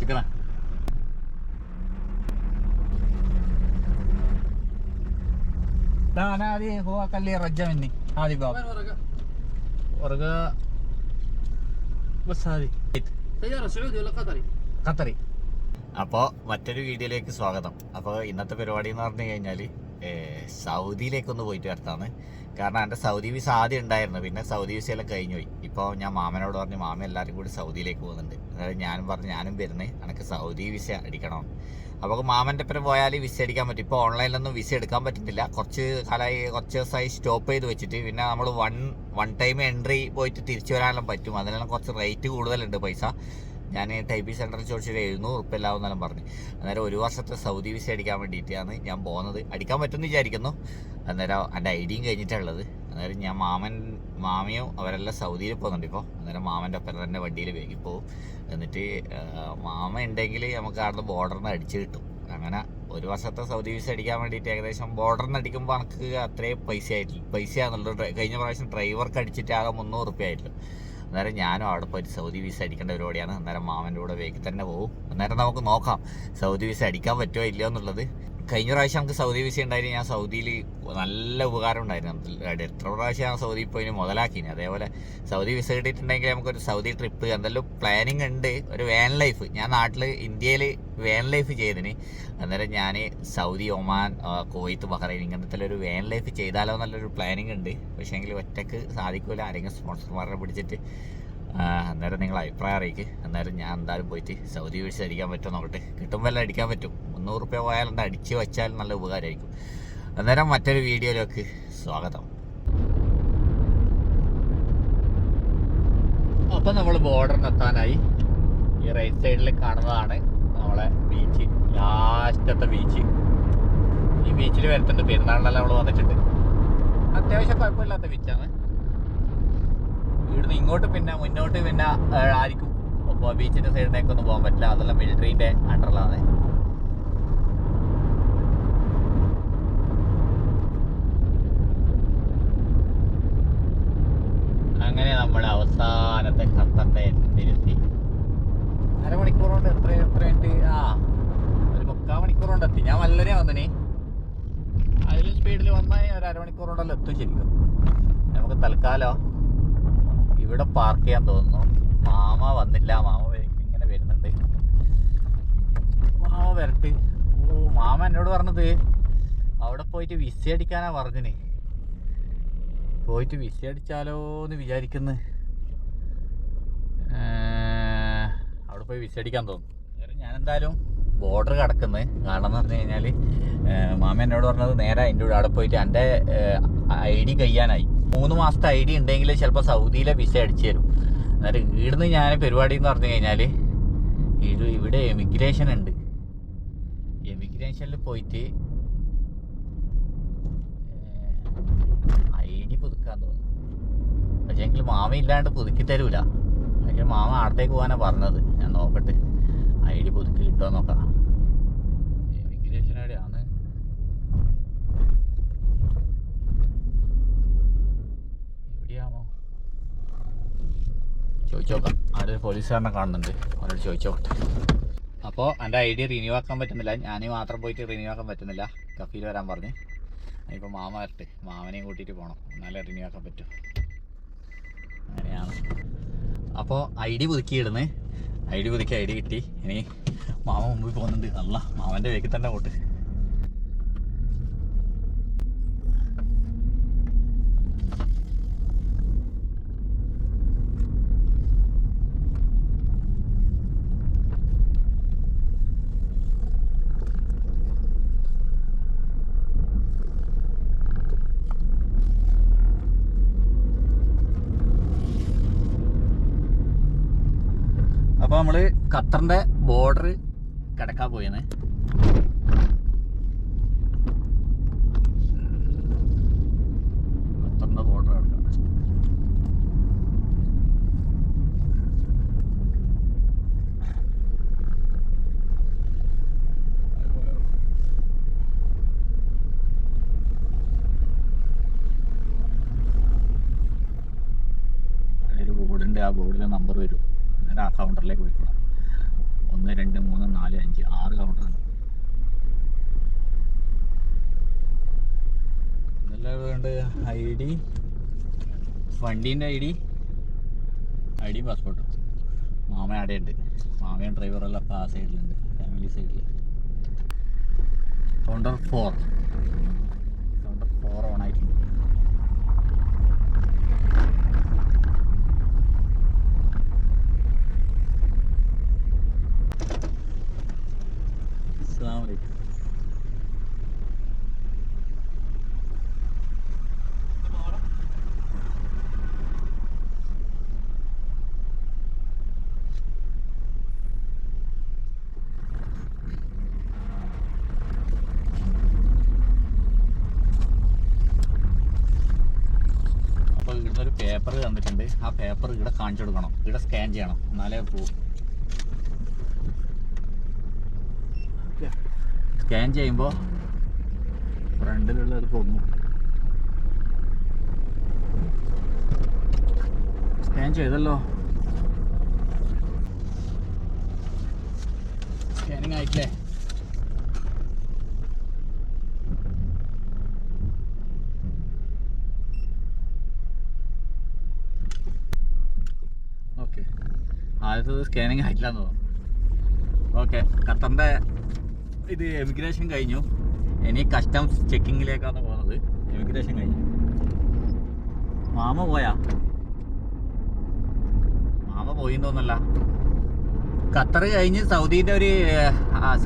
ശുക്രാ لا انا هذه هو قال لي رجع مني هذه باب وين ورقه؟ ورقه بس هذه سياره سعودي ولا قطري؟ ഖത്തറി അപ്പോൾ മറ്റൊരു വീഡിയോയിലേക്ക് സ്വാഗതം അപ്പോൾ ഇന്നത്തെ പരിപാടി എന്ന് പറഞ്ഞു കഴിഞ്ഞാൽ സൗദിയിലേക്കൊന്ന് പോയിട്ട് വരത്താണ് കാരണം എന്റെ സൗദി വിസ ആദ്യം ഉണ്ടായിരുന്നു. പിന്നെ സൗദി വിസയെല്ലാം കഴിഞ്ഞു പോയി. ഇപ്പോൾ ഞാൻ മാമനോട് പറഞ്ഞു മാമ എല്ലാവരും കൂടി സൗദിയിലേക്ക് പോകുന്നുണ്ട്. അതായത് ഞാനും പറഞ്ഞു ഞാനും വരുന്നത് എനിക്ക് സൗദി വിസ അടിക്കണം? അപ്പോൾ മാമന്റെ ഒപ്പം പോയാൽ വിസ അടിക്കാൻ പറ്റും. ഇപ്പോൾ ഓൺലൈനിലൊന്നും വിസ എടുക്കാൻ പറ്റുന്നില്ല കുറച്ച് കാലമായി കുറച്ച് ദിവസമായി സ്റ്റോപ്പ് ചെയ്ത് വെച്ചിട്ട് പിന്നെ നമ്മൾ വൺ വൺ ടൈം എൻട്രി പോയിട്ട് തിരിച്ചു വരാനെല്ലാം പറ്റും. അതിനെല്ലാം കുറച്ച് റേറ്റ് കൂടുതലുണ്ട് പൈസ. ഞാൻ ടൈപ്പിംഗ് സെന്ററിൽ ചോദിച്ചൊരു എഴുന്നൂറ് ഉറുപ്പ് എല്ലാവെന്നെല്ലാം പറഞ്ഞു. അന്നേരം ഒരു വർഷത്തെ സൗദി വിസ അടിക്കാൻ വേണ്ടിയിട്ടാണ് ഞാൻ പോകുന്നത് അടിക്കാൻ പറ്റുമെന്ന് വിചാരിക്കുന്നു. അന്നേരം എന്റെ ഐഡിയും കഴിഞ്ഞിട്ടുള്ളത് അന്നേരം ഞാൻ മാമൻ മാമിയും അവരെല്ലാം സൗദിയിൽ പോകുന്നുണ്ട് ഇപ്പോൾ. അന്നേരം മാമന്റെ ഒപ്പം തന്നെ വണ്ടിയിൽ വേഗി പോകും എന്നിട്ട് മാമ ഉണ്ടെങ്കിൽ നമുക്ക് അവിടുന്ന് ബോർഡറിന് അടിച്ച് കിട്ടും. അങ്ങനെ ഒരു വർഷത്തെ സൗദി വിസ അടിക്കാൻ വേണ്ടിയിട്ട് ഏകദേശം ബോർഡറിന് അടിക്കുമ്പോൾ എനിക്ക് അത്രയും പൈസ ആയിട്ടില്ല പൈസയാണെന്നുള്ളത് കഴിഞ്ഞ പ്രാവശ്യം ഡ്രൈവർക്ക് അടിച്ചിട്ട് ആകെ മുന്നൂറ് റുപ്യ ആയിട്ടുള്ളൂ. അന്നേരം ഞാനും അവിടെ പോയി സൗദി വിസ അടിക്കേണ്ട പരിപാടിയാണ്. അന്നേരം മാമന്റെ കൂടെ വേഗം തന്നെ പോകും അന്നേരം നമുക്ക് നോക്കാം. സൗദി വിസ അടിക്കാൻ പറ്റുമോ ഇല്ലയോ എന്നുള്ളത്. കഴിഞ്ഞ പ്രാവശ്യം നമുക്ക് സൗദി വിസ ഉണ്ടായിരുന്നു ഞാൻ സൗദിയിൽ നല്ല ഉപകാരം ഉണ്ടായിരുന്നു. എത്ര പ്രാവശ്യം ഞാൻ സൗദി പോയി മുതലാക്കിന്. അതേപോലെ സൗദി വിസ കിട്ടിയിട്ടുണ്ടെങ്കിൽ നമുക്കൊരു സൗദി ട്രിപ്പ് എന്തെല്ലാം പ്ലാനിങ് ഉണ്ട്. ഒരു വേൻ ലൈഫ് ഞാൻ നാട്ടിൽ ഇന്ത്യയിൽ വേൻ ലൈഫ് ചെയ്തിന്. അന്നേരം ഞാൻ സൗദി ഒമാൻ കോയിത്ത് ബഹ്റൈൻ ഇങ്ങനത്തെ ഒരു വേൻ ലൈഫ് ചെയ്താലോ എന്നുള്ളൊരു പ്ലാനിങ് ഉണ്ട്. പക്ഷേ എങ്കിൽ ഒറ്റയ്ക്ക് സാധിക്കില്ല ആരെങ്കിലും സ്പോൺസർമാരെ പിടിച്ചിട്ട്. അന്നേരം നിങ്ങൾ അഭിപ്രായം അറിയിക്കുക അന്നേരം ഞാൻ എന്തായാലും പോയിട്ട് സൗദി വിസ അടിക്കാൻ പറ്റുമോ നോക്കട്ടെ. കിട്ടുമ്പോൾ എല്ലാം അടിക്കാൻ പറ്റും. മുന്നൂറ് റുപ്യ പോയാലുണ്ട് അടിച്ച് വെച്ചാൽ നല്ല ഉപകാരമായിരിക്കും. അന്നേരം മറ്റൊരു വീഡിയോയിലേക്ക് സ്വാഗതം. അപ്പം നമ്മൾ ബോർഡറിനെത്താനായി ഈ റൈറ്റ് സൈഡിൽ കാണുന്നതാണ് നമ്മളെ ബീച്ച് ലാസ്റ്റത്തെ ബീച്ച് ഈ ബീച്ചിൽ വരുത്തുണ്ട് പെരുന്നാളിനെല്ലാം നമ്മൾ വന്നിട്ടുണ്ട്. അത്യാവശ്യം കുഴപ്പമില്ലാത്ത ബീച്ചാണ് ഇവിടുന്ന് ഇങ്ങോട്ട് പിന്നെ മുന്നോട്ട് പിന്നെ ആയിരിക്കും അപ്പോൾ ബീച്ചിന്റെ സൈഡിലേക്ക് ഒന്നും പോകാൻ പറ്റില്ല. അതെല്ലാം മിലിറ്ററിന്റെ അണ്ടറിലാണ് അങ്ങനെ നമ്മൾ അവസാനത്തെ ഖത്തറിന്റെ എത്തിരുത്തി അരമണിക്കൂർ കൊണ്ട് എത്ര എത്ര മിനിറ്റ് ആ ഒരു മുക്കാൽ മണിക്കൂർ കൊണ്ട് എത്തി ഞാൻ വല്ലരെ വന്നിനി അതിലും സ്പീഡിൽ വന്നാൽ ഒരു അരമണിക്കൂർ എത്തും ശരിക്കും. നമുക്ക് തൽക്കാലം ഇവിടെ പാർക്ക് ചെയ്യാൻ തോന്നുന്നു. മാമ വന്നില്ല. മാമ ഇങ്ങനെ വരുന്നുണ്ട്. മാമ വരട്ട്. ഓ മാമ എന്നോട് പറഞ്ഞത് അവിടെ പോയിട്ട് വിസ അടിക്കാനാ പറഞ്ഞിന്. പോയിട്ട് വിസ അടിച്ചാലോ എന്ന് വിചാരിക്കുന്നു അവിടെ പോയി വിസ അടിക്കാൻ തോന്നുന്നു. ഞാൻ എന്തായാലും ബോർഡർ കിടക്കുന്നത് കാരണം എന്ന് പറഞ്ഞു കഴിഞ്ഞാൽ മാമ എന്നോട് പറഞ്ഞത് നേരെ അതിന്റെ കൂടെ അവിടെ പോയിട്ട് എന്റെ ഐ ഡി കഴിയാനായി മൂന്ന് മാസത്തെ ഐ ഡി ഉണ്ടെങ്കിൽ ചിലപ്പോൾ സൗദിയിലെ വിസ അടിച്ചു തരും. അന്നേരം ഇവിടുന്ന് ഞാൻ പരിപാടി എന്ന് പറഞ്ഞു കഴിഞ്ഞാൽ ഇവിടെ എമിഗ്രേഷൻ ഉണ്ട്. എമിഗ്രേഷനിൽ പോയിട്ട് ഐ ഡി പുതുക്കാൻ തോന്നുന്നു. പക്ഷേങ്കിൽ മാമ ഇല്ലാണ്ട് പുതുക്കി തരൂല പക്ഷേ മാമ അടുത്തേക്ക് പോകാനാണ് പറഞ്ഞത്. ഞാൻ നോക്കട്ടെ. ഐ ഡി പുതുക്കി കിട്ടുമോ നോക്കാം ആൾ ആണ് എവിടെയാമോ ചോദിച്ചോക്കാം. ഒരു പോലീസുകാരനെ കാണുന്നുണ്ട്. അവരോട് ചോദിച്ചോക്കട്ടെ. അപ്പോൾ എന്റെ ഐ ഡി റിന്യൂ ആക്കാൻ പറ്റുന്നില്ല. ഞാൻ മാത്രം പോയിട്ട് റിന്യൂ ആക്കാൻ പറ്റുന്നില്ല. കഫീൽ വരാൻ പറഞ്ഞ്. ഇപ്പോൾ മാമ വരട്ടെ. മാമനെയും കൂട്ടിയിട്ട് പോകണം എന്നാലേ റിന്യൂ ആക്കാൻ പറ്റൂ. അങ്ങനെയാണ്. അപ്പോൾ ഐ ഡി പുതുക്കിയിടുന്ന് ഐ ഡി പുതുക്കി ഐ ഡി കിട്ടി. ഇനി മാമ മുമ്പിൽ പോകുന്നുണ്ട്. അല്ല മാമന്റെ വേക്കിൽ തന്നെ പോട്ട് അപ്പോൾ നമ്മൾ ഖത്തറിന്റെ ബോർഡർ കിടക്കാൻ പോയെന്ന് ഖത്തറിന്റെ ബോർഡർ കിടക്കാം ബോർഡുണ്ട് ആ കൗണ്ടറിലേക്ക് പോയിക്കോളാം. ഒന്ന് രണ്ട് മൂന്ന് നാല് അഞ്ച് ആറ് കൗണ്ടർ ഉണ്ട്. ഇതെല്ലാം വേണ്ട I D. വണ്ടീന്റെ I D. I D passport mama അവിടെ ഉണ്ട് മാമയും ഡ്രൈവറെല്ലാം അപ്പോൾ ആ സൈഡിലുണ്ട് ഫാമിലി സൈഡിൽ counter four counter four on ആയിട്ടുണ്ട്. ഇവിടുന്ന് ഒരു പേപ്പർ തന്നിട്ടുണ്ട്. ആ പേപ്പർ ഇവിടെ കാണിച്ചു കൊടുക്കണം. ഇവിടെ സ്കാൻ ചെയ്യണം. എന്നാലേ പോവും. സ്കാൻ ചെയ്യുമ്പോൾ ഫ്രണ്ടിലുള്ളത് പൊങ്ങും സ്കാൻ ചെയ്തല്ലോ. സ്കാനിങ് ആയിട്ടില്ലേ? ഓക്കെ ആദ്യത്തത് സ്കാനിങ് ആയിട്ടില്ലാന്ന് തോന്നുന്നു. ഓക്കെ ഖത്തറിന്റെ ഇത് എമിഗ്രേഷൻ കഴിഞ്ഞു. ഇനി കസ്റ്റംസ് ചെക്കിങ്ങിലേക്കാണ് പോകുന്നത് എമിഗ്രേഷൻ കഴിഞ്ഞു. മാമ പോയാ? മാമ പോയി തോന്നല്ല ഖത്തർ കഴിഞ്ഞ് സൗദീന്റെ ഒരു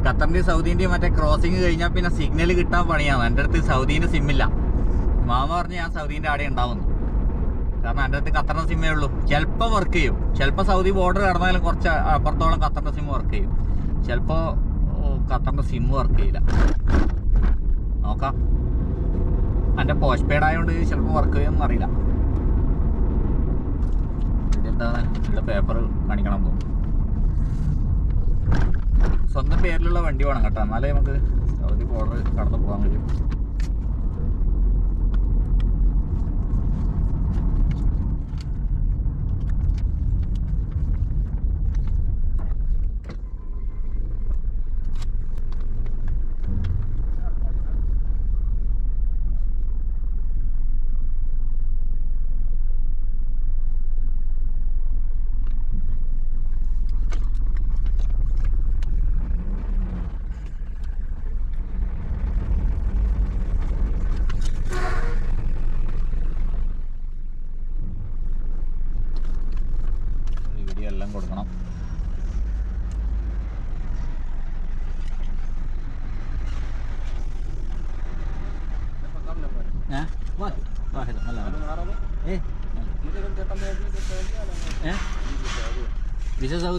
ഖത്തറിന്റെ സൗദീന്റെയും മറ്റേ ക്രോസിങ് കഴിഞ്ഞാൽ പിന്നെ സിഗ്നൽ കിട്ടാൻ പണിയാണ്. എന്റെ അടുത്ത് സൗദീന്റെ സിമ്മില്ല മാമ പറഞ്ഞ് ഞാൻ സൗദീന്റെ ആടെ ഉണ്ടാവുന്നു. കാരണം എന്റെ അടുത്ത് ഖത്തറിന്റെ സിമ്മേ ഉള്ളൂ. ചിലപ്പോൾ വർക്ക് ചെയ്യും. ചിലപ്പോൾ സൗദി ബോർഡർ കടന്നാലും കുറച്ച് അപ്പുറത്തോളം ഖത്തറിന്റെ സിം വർക്ക് ചെയ്യും. ചിലപ്പോൾ ഖത്തറിന്റെ സിം വർക്ക് ചെയ്യില്ല. നോക്കാം. എന്റെ പോസ്റ്റ് പെയ്ഡ് ആയതുകൊണ്ട് ചിലപ്പോൾ വർക്ക് ചെയ്യുമെന്ന് അറിയില്ല. ഇതെന്താണ് പേപ്പർ കാണിക്കണം പോകും സ്വന്തം പേരിലുള്ള വണ്ടി വേണം കേട്ടോ. എന്നാലേ നമുക്ക് സൗദി ബോർഡർ കടന്നു പോകാൻ കഴിയും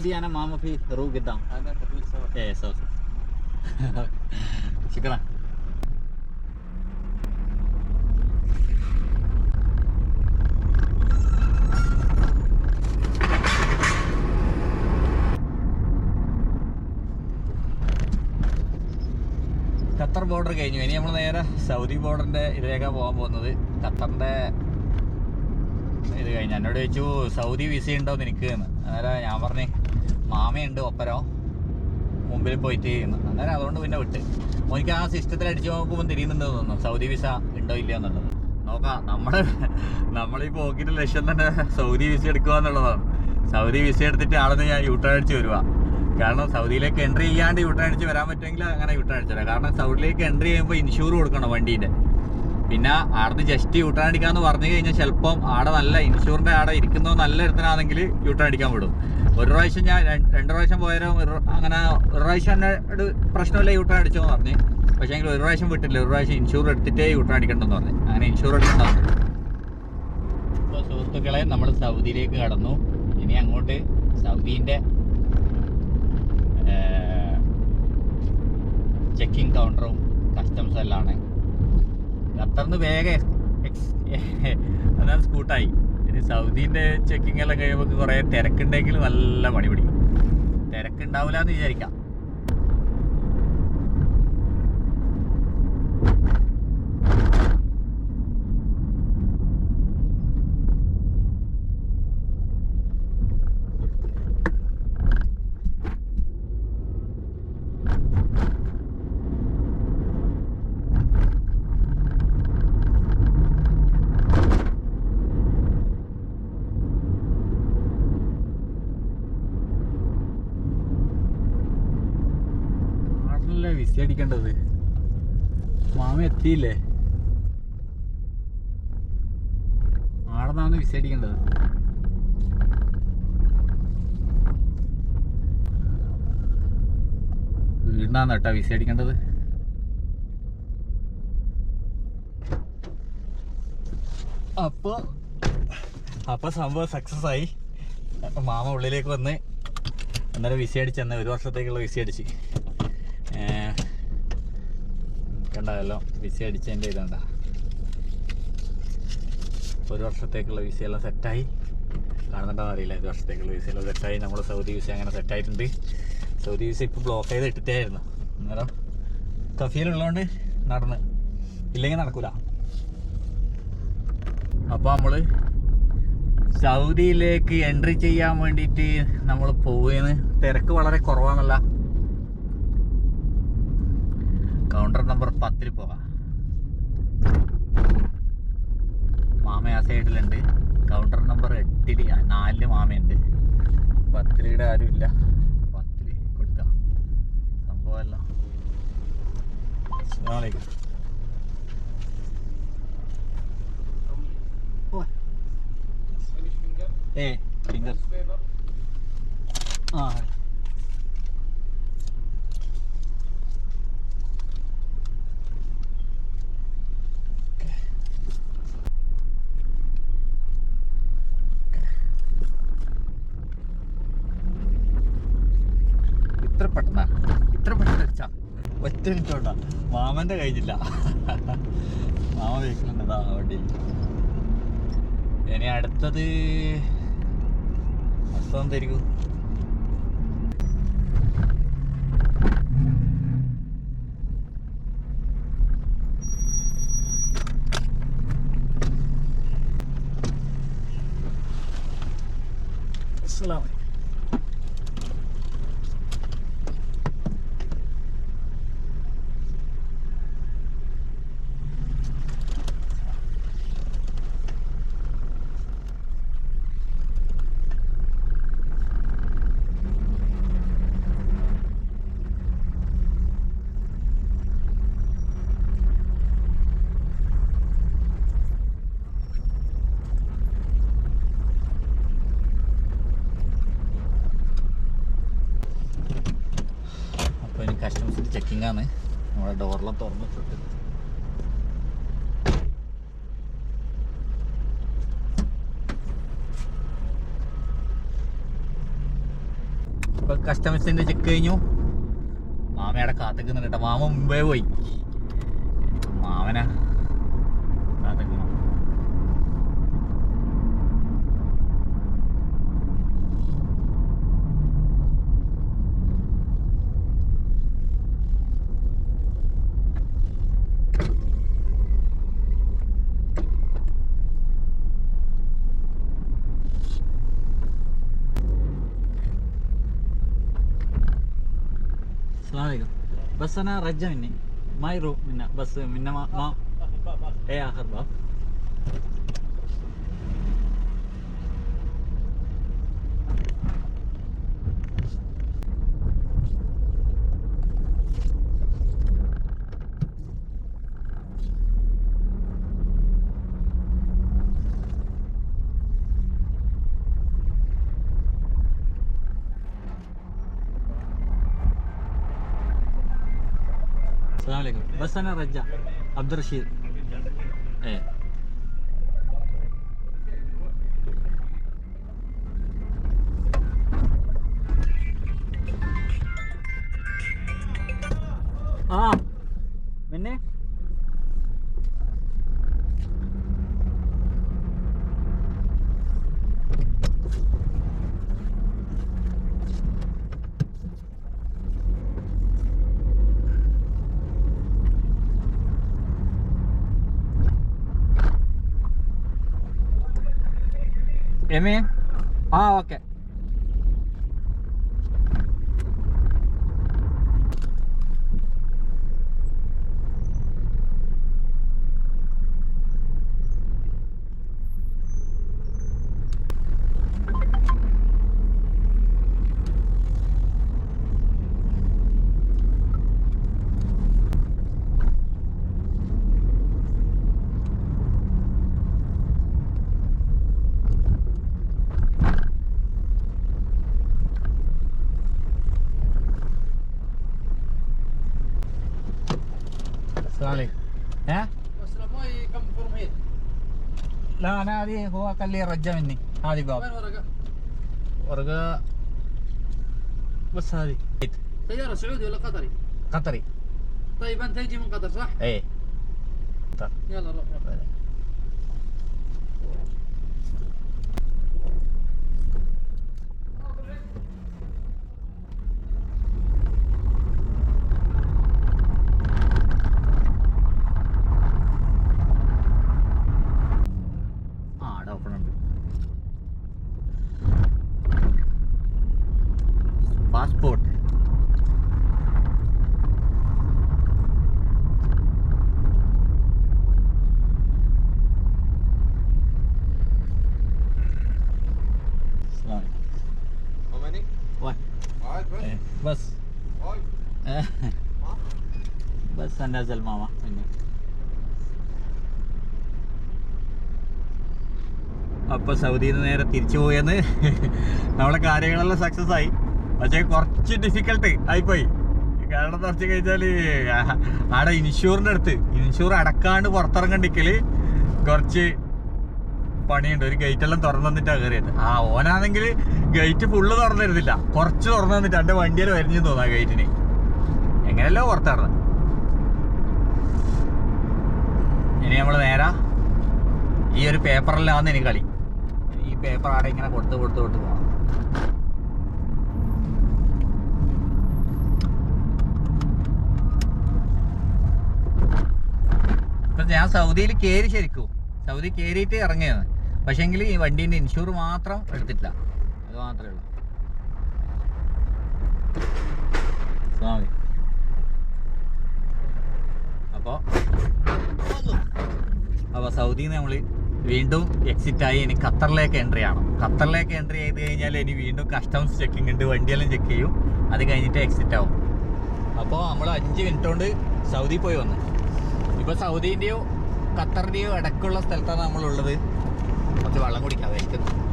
فيزا سعودية أنا ماما في رو قدام إيه سعودي شكرا ഖത്തർ ബോർഡർ കഴിഞ്ഞു ഇനി നമ്മൾ നേരെ സൗദി ബോർഡറിന്റെ ഇതിലേക്കാ പോകാൻ പോകുന്നത് ഖത്തറിന്റെ ഇത് കഴിഞ്ഞു എന്നോട് ചോദിച്ചു സൗദി വിസ ഉണ്ടോ നിനക്ക് എന്ന് അന്നേരം ഞാൻ പറഞ്ഞു മാമയുണ്ട് ഒപ്പരോ? മുമ്പിൽ പോയിട്ട് ചെയ്യുന്നു അന്നേരം അതുകൊണ്ട് പിന്നെ വിട്ട്. എനിക്ക് ആ സിസ്റ്റത്തിൽ അടിച്ചു നോക്കുമ്പോൾ തിരിയുന്നുണ്ട് തോന്നുന്നു. സൗദി വിസ ഉണ്ടോ ഇല്ലയോ എന്നുള്ളത്. നോക്കാം. നമ്മുടെ നമ്മളീ പോക്കിന്റെ ലക്ഷ്യം തന്നെ സൗദി വിസ എടുക്കുക എന്നുള്ളതാണ്. സൗദി വിസ എടുത്തിട്ട് ആളെന്ന് ഞാൻ യൂട്ടേൺ അടിച്ച് വരിക കാരണം സൗദിയിലേക്ക് എൻട്രി ചെയ്യാണ്ട് യൂട്ടേൺ അടിച്ച് വരാൻ പറ്റുമെങ്കിൽ അങ്ങനെ യൂട്ടേൺ തരാം കാരണം സൗദിയിലേക്ക് എൻട്രി ചെയ്യുമ്പോൾ ഇൻഷൂർ കൊടുക്കണം വണ്ടീന്റെ. പിന്നെ ആടുന്ന് ജസ്റ്റ് യൂട്ടേൺ അടിക്കാമെന്ന് പറഞ്ഞു കഴിഞ്ഞാൽ ചിലപ്പം ആടെ നല്ല ഇൻഷൂറിന്റെ ആടെ ഇരിക്കുന്നോ നല്ല ഇടത്തിനാണെങ്കിൽ യൂട്ടേൺ അടിക്കാൻ വിടും. ഒരു പ്രാവശ്യം ഞാൻ രണ്ട് പ്രാവശ്യം പോയാലും അങ്ങനെ ഒരു പ്രാവശ്യം എന്നോട് പ്രശ്നമില്ല യൂട്ടേൺ അടിച്ചോന്ന് പറഞ്ഞു. പക്ഷേ എങ്കിൽ ഒരു പ്രാവശ്യം വിട്ടില്ല ഒരു പ്രാവശ്യം ഇൻഷൂർ എടുത്തിട്ടേ യൂട്ടേൺ അടിക്കണ്ടെന്ന് പറഞ്ഞു. അങ്ങനെ ഇൻഷൂർ എടുക്കണ്ടെന്ന് അപ്പോൾ സുഹൃത്തുക്കളെ നമ്മൾ സൗദിയിലേക്ക് കടന്നു. ഇനി അങ്ങോട്ട് സൗദീന്റെ ചെക്കിംഗ് കൗണ്ടറും കസ്റ്റംസ് ആണ്. അത്രന്ന് വേഗം എക്സ് അതാണ് സ്കൂട്ടായി. ഇനി സൗദീന്റെ ചെക്കിങ് എല്ലാം കഴിയുമ്പോൾ കുറേ തിരക്കുണ്ടെങ്കിൽ നല്ല പണി പിടിക്കും. തിരക്കുണ്ടാവില്ല എന്ന് വിചാരിക്കാം. വിസി അടിക്കേണ്ടത് മാമ എത്തിയില്ലേ ആടെന്നാണ് വിസടിക്കേണ്ടത് വീടിനാന്ന് കേട്ടാ വിസി അടിക്കേണ്ടത് അപ്പൊ അപ്പൊ സംഭവം സക്സസ് ആയി. മാമ ഉള്ളിലേക്ക് വന്ന് അന്നേരം വിസ അടിച്ചു തന്നെ ഒരു വർഷത്തേക്കുള്ള വിസ അടിച്ച് കണ്ടല്ലോ വിസ അടിച്ചതിന്റെ ഇതണ്ട. ഒരു വർഷത്തേക്കുള്ള വിസയെല്ലാം സെറ്റായി കാണുന്നുണ്ടോ അറിയില്ല. ഒരു വർഷത്തേക്കുള്ള വിസയെല്ലാം സെറ്റായി നമ്മുടെ സൗദി വിസ അങ്ങനെ സെറ്റായിട്ടുണ്ട് സൗദി വിസ ഇപ്പോൾ ബ്ലോക്ക് ചെയ്ത് ഇട്ടിട്ടായിരുന്നു അന്നേരം കഫീലുള്ളതുകൊണ്ട് നടന്ന്. ഇല്ലെങ്കിൽ നടക്കൂല. അപ്പോൾ നമ്മൾ സൗദിയിലേക്ക് എൻട്രി ചെയ്യാൻ വേണ്ടിയിട്ട് നമ്മൾ പോവുകയെന്ന് തിരക്ക് വളരെ കുറവാണല്ല കൗണ്ടർ നമ്പർ പത്തിൽ പോകാം. മാമ ആ സൈഡിലുണ്ട് കൗണ്ടർ നമ്പർ എട്ടിൽ നാലിൽ മാമയുണ്ട്. പത്തിലിടെ ആരുമില്ല. പത്തിൽ കൊടുക്കാം. സംഭവമല്ല. ഏ ഫിംഗർ ആ ഒറ്റ മാമന്റെ കഴിഞ്ഞില്ല മാമ വെക്കുന്നുണ്ടതാ വണ്ടിയിൽ ഇനി അടുത്തത് അടുത്തത് എന്തായിരിക്കും അസ്സലാമു അലൈക്കും. അപ്പോൾ ഇനി കസ്റ്റമേഴ്സിന്റെ നമ്മുടെ ഡോറിലെ തുറന്നു ഇപ്പൊ കസ്റ്റമേഴ്സിന്റെ ചെക്ക് കഴിഞ്ഞു. മാമയുടെ കാത്തേക്ക് കേട്ടോ. മാമ മുമ്പേ പോയി. മാമനാ بس انا رجع مني ما يروح منا بس منا ما, ما ايه اخر باب السلام عليكم بس انا رجع عبد الرشيد ايه هذه هو قال لي رجع مني هذه باب وين ورقه؟ ورقه بس هذه سياره سعودي ولا قطري؟ قطري طيب انت تجي من قطر صح؟ إيه يلا روح روح. بس بس എന്റെ ماما പിന്നെ അപ്പോൾ സൗദിയിൽ നിന്ന് നേരെ തിരിച്ചു പോയെന്ന്. നമ്മളെ കാര്യങ്ങളെല്ലാം സക്സസ് ആയി. പക്ഷേ കുറച്ച് ഡിഫിക്കൽട്ട് ആയിപ്പോയി. കാരണം എന്താ വെച്ച് കഴിഞ്ഞാൽ അവിടെ ഇൻഷൂറിന്റെ അടുത്ത്. ഇൻഷൂർ അടക്കാണ്ട് പുറത്തിറങ്ങണ്ടിക്കൽ കുറച്ച് പണിയുണ്ട്. ഒരു ഗേറ്റ് എല്ലാം തുറന്നു തന്നിട്ടാണ് കയറിയത് ആ ഓനാണെങ്കിൽ ഗേറ്റ് ഫുള്ള് തുറന്നിരുന്നില്ല കുറച്ച് തുറന്നു തന്നിട്ട് എന്റെ വണ്ടിയിൽ വരിഞ്ഞു തോന്നാ ഗേറ്റിന് എങ്ങനെയല്ലോ പുറത്താണ് ഇനി നമ്മൾ നേരെ. ഈ ഒരു പേപ്പറിലാന്ന് ഇനി കളി. ഈ പേപ്പർ ആടെ ഇങ്ങനെ കൊടുത്ത് കൊടുത്ത് കൊടുത്ത് പോകണം ഞാൻ സൗദിയിൽ കയറി ശരിക്കും. സൗദി കയറിയിട്ട് ഇറങ്ങിയത് പക്ഷേങ്കിൽ ഈ വണ്ടീന്റെ ഇൻഷൂർ മാത്രം എടുത്തിട്ടില്ല. അത് മാത്രമേ ഉള്ളൂ. അപ്പോൾ അപ്പോൾ സൗദിയിൽ നിന്ന് നമ്മൾ വീണ്ടും എക്സിറ്റ് ആയി ഇനി ഖത്തറിലേക്ക് എൻട്രി ആണ്. ഖത്തറിലേക്ക് എൻട്രി ചെയ്ത് കഴിഞ്ഞാൽ ഇനി വീണ്ടും കസ്റ്റംസ് ചെക്കിംഗ് ഉണ്ട് വണ്ടിയെല്ലാം ചെക്ക് ചെയ്യും. അത് കഴിഞ്ഞിട്ട് എക്സിറ്റ് ആവും. അപ്പോൾ നമ്മൾ അഞ്ച് മിനിറ്റ് കൊണ്ട് സൗദി പോയി വന്നു. ഇപ്പോൾ സൗദീന്റെയോ ഖത്തറിന്റെയോ ഇടയ്ക്കുള്ള സ്ഥലത്താണ് നമ്മളുള്ളത്. കുറച്ച് വെള്ളം കുടിക്കാൻ വേക്കുന്നത്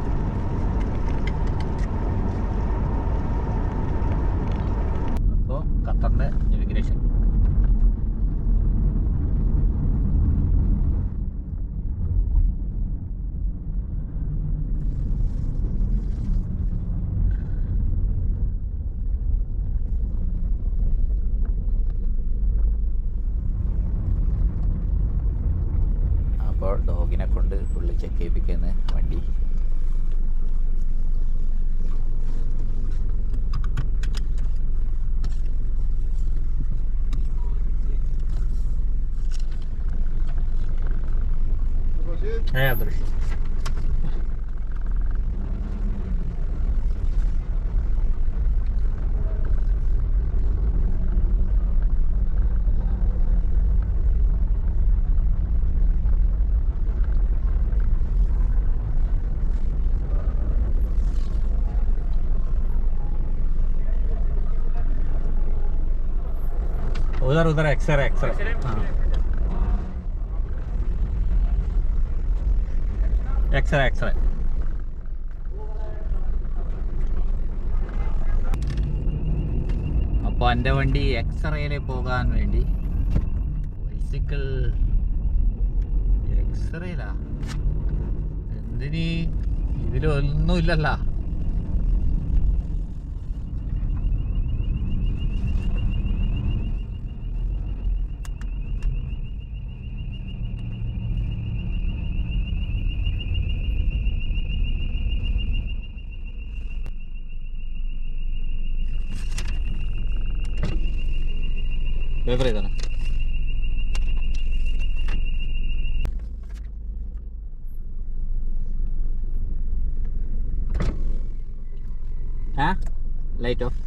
É, उधर उधर एक्सर एक्सर हाँ എക്സ്റേ എക്സ്റേ അപ്പോൾ എന്റെ വണ്ടി എക്സ്റേയിൽ പോകാൻ വേണ്ടി ബൈസിക്കിൾ എക്സ്റേയിലാ എന്തിനീ? ഇതിലൊന്നുമില്ലല്ലോ. പേപ്പർ ചെയ്താണ് ആ light off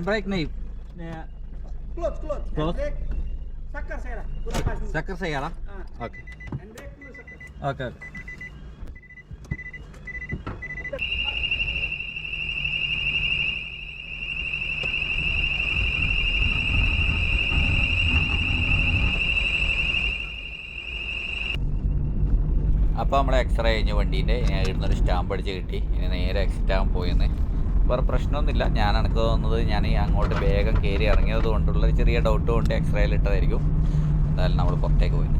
Hand brake Nih. Yeah. Close, close. Close. saya lah. Sucker se ra. Pura fast. Sucker se ra. Okay. Hand brake full sucker. Okay. okay. അപ്പോൾ നമ്മുടെ എക്സ്റേ കഴിഞ്ഞ് വണ്ടീന്റെ എഴുന്നൂറ് സ്റ്റാമ്പ് അടിച്ച് കിട്ടി ഇനി നേരെ എക്സിറ്റ് ആകാൻ പോയെന്ന് വേറെ പ്രശ്നമൊന്നുമില്ല. ഞാൻ എനിക്ക് തോന്നുന്നത് ഞാൻ അങ്ങോട്ട് വേഗം കയറി ഇറങ്ങിയത് കൊണ്ടുള്ള ചെറിയ ഡൗട്ട് കൊണ്ട് എക്സ്റേയിൽ ഇട്ടതായിരിക്കും. എന്തായാലും നമ്മൾ പുറത്തേക്ക് പോയി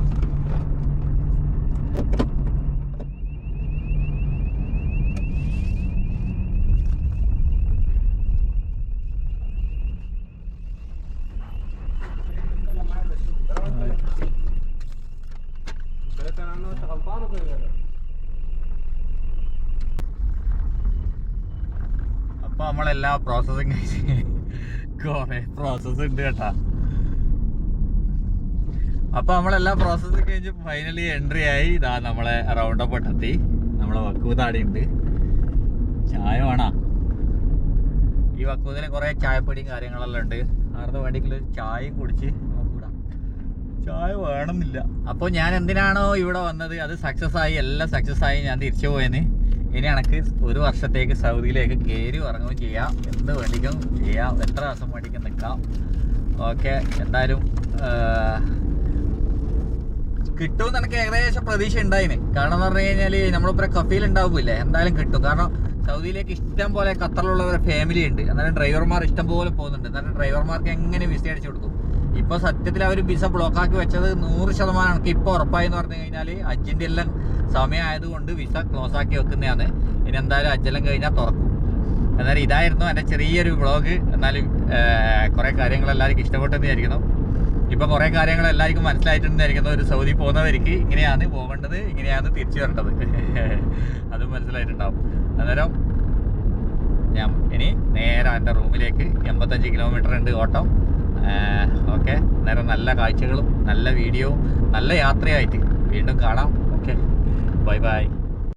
പ്രോസസ്സിങ് കുറെ പ്രോസസ്സ് ഉണ്ട് കേട്ടാ. അപ്പോൾ നമ്മളെല്ലാം പ്രോസസ്സിങ് കഴിഞ്ഞ് ഫൈനലി എൻട്രി ആയി. ഇതാ നമ്മളെ റൗണ്ട് അപ്പ് എത്തി നമ്മളെ വക്കൂതാടി ഉണ്ട് ചായ വേണോ? ഈ വക്കൂതിന് കുറേ ചായപ്പൊടിയും കാര്യങ്ങളെല്ലാം ഉണ്ട് ആരുടെ വേണ്ടിയെങ്കിലും ചായ കുടിച്ച് ചായ വേണമെന്നില്ല. അപ്പോൾ ഞാൻ എന്തിനാണോ ഇവിടെ വന്നത്? അത് സക്സസ് ആയി. എല്ലാം സക്സസ് ആയി. ഞാൻ തിരിച്ചു പോയെന്ന് ഇനി എനിക്ക് ഒരു വർഷത്തേക്ക് സൗദിയിലേക്ക് കയറി ഇറങ്ങുകയും ചെയ്യാം. എന്ത് വേണ്ടിക്കും ചെയ്യാം. എത്ര ദിവസം വേണ്ടിക്കും നിൽക്കാം. ഓക്കെ. എന്തായാലും കിട്ടുമെന്ന് എനിക്ക് ഏകദേശം പ്രതീക്ഷ ഉണ്ടായിന്. കാരണം എന്ന് പറഞ്ഞു കഴിഞ്ഞാൽ നമ്മളിപ്പോൾ കഫീൽ ഉണ്ടാവില്ലേ? എന്തായാലും കിട്ടും. കാരണം സൗദിയിലേക്ക് ഇഷ്ടം പോലെ ഖത്തറിലുള്ളവരെ ഫാമിലി ഉണ്ട്. എന്നാലും ഡ്രൈവർമാർ ഇഷ്ടം പോലെ പോകുന്നുണ്ട്. എന്നാലും ഡ്രൈവർമാർക്ക് എങ്ങനെ വിസ അടിച്ചു കൊടുക്കും? ഇപ്പൊ സത്യത്തിൽ അവർ വിസ ബ്ലോക്കാക്കി വെച്ചത് നൂറ് ശതമാനം എനിക്ക് ഇപ്പൊ ഉറപ്പായി എന്ന് പറഞ്ഞു കഴിഞ്ഞാൽ അജിന്റെ എല്ലാം സമയമായതുകൊണ്ട് വിസ ക്ലോസ് ആക്കി വെക്കുന്നതാണ്. ഇനി എന്തായാലും അജ്ജലം കഴിഞ്ഞാൽ തുറക്കും. എന്നാലും ഇതായിരുന്നു എന്റെ ചെറിയൊരു വ്ളോഗ് എന്നാലും കുറേ കാര്യങ്ങൾ എല്ലാവർക്കും ഇഷ്ടപ്പെട്ടെന്ന് വിചാരിക്കുന്നു ഇപ്പൊ കുറെ കാര്യങ്ങൾ എല്ലാവർക്കും മനസ്സിലായിട്ടുണ്ടായിരിക്കുന്നു ഒരു സൗദി പോകുന്നവർക്ക് ഇങ്ങനെയാണ് പോകേണ്ടത് ഇങ്ങനെയാണ് തിരിച്ചു വരേണ്ടത്. അതും മനസ്സിലായിട്ടുണ്ടാവും. അന്നേരം ഞാൻ ഇനി നേരെ എന്റെ റൂമിലേക്ക് എൺപത്തഞ്ച് കിലോമീറ്റർ ഉണ്ട് ഓട്ടം. ഓക്കെ. അന്നേരം നല്ല കാഴ്ചകളും നല്ല വീഡിയോവും നല്ല യാത്രയായിട്ട്. വീണ്ടും കാണാം. Bye bye.